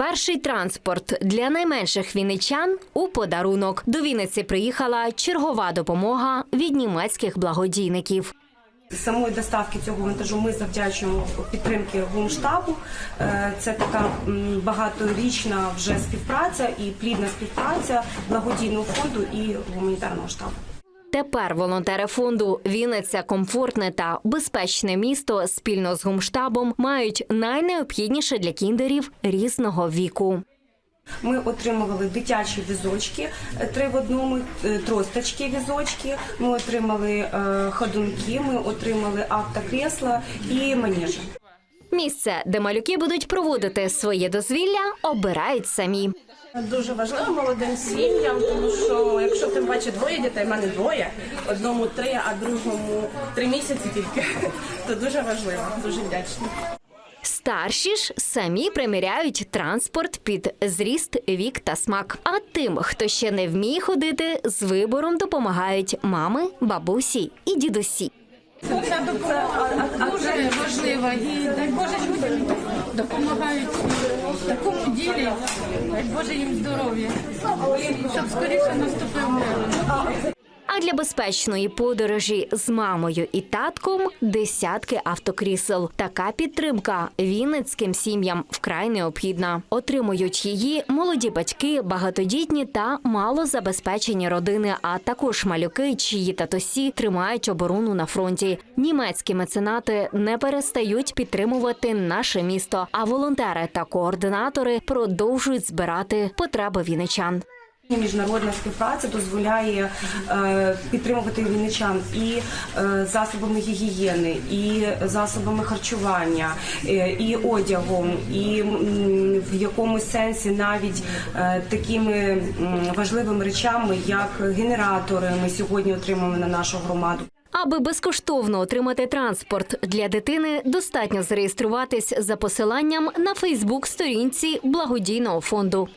Перший транспорт для найменших вінничан у подарунок. До Вінниці приїхала чергова допомога від німецьких благодійників. Самої доставки цього вантажу ми завдячуємо підтримки гумштабу. Е, Це така багаторічна вже співпраця і плідна співпраця благодійного фонду і гуманітарного штабу. Тепер волонтери фонду Вінниця комфортне та безпечне місто спільно з гумштабом мають найнеобхідніше для кіндерів різного віку. Ми отримували дитячі візочки е, три в одному, е, тросточки візочки. Ми отримали е, ходунки, ми отримали автокресла і манежі. Місце, де малюки будуть проводити своє дозвілля, обирають самі. Дуже важливо молодим сім'ям, тому що якщо тим паче двоє дітей, в мене двоє, одному три, а другому три місяці тільки, то дуже важливо, дуже вдячна. Старші ж самі приміряють транспорт під зріст, вік та смак. А тим, хто ще не вміє ходити, з вибором допомагають мами, бабусі і дідусі. Ця допомога. Дуже важлива. І дай Боже людям допомагають в такому ділі. Дай Боже їм здоров'я, щоб скоріше наступив. Мир. А для безпечної подорожі з мамою і татком десятки автокрісел. Така підтримка вінницьким сім'ям вкрай необхідна. Отримують її молоді батьки, багатодітні та малозабезпечені родини, а також малюки, чиї татусі тримають оборону на фронті. Німецькі меценати не перестають підтримувати наше місто. А волонтери та координатори продовжують збирати потреби вінничан. Міжнародна співпраця дозволяє е, підтримувати вінничан і е, засобами гігієни, і засобами харчування, е, і одягом, і м, в якомусь сенсі навіть е, такими м, важливими речами, як генератори, ми сьогодні отримали на нашу громаду. Аби безкоштовно отримати транспорт для дитини, достатньо зареєструватись за посиланням на Фейсбук сторінці благодійного фонду.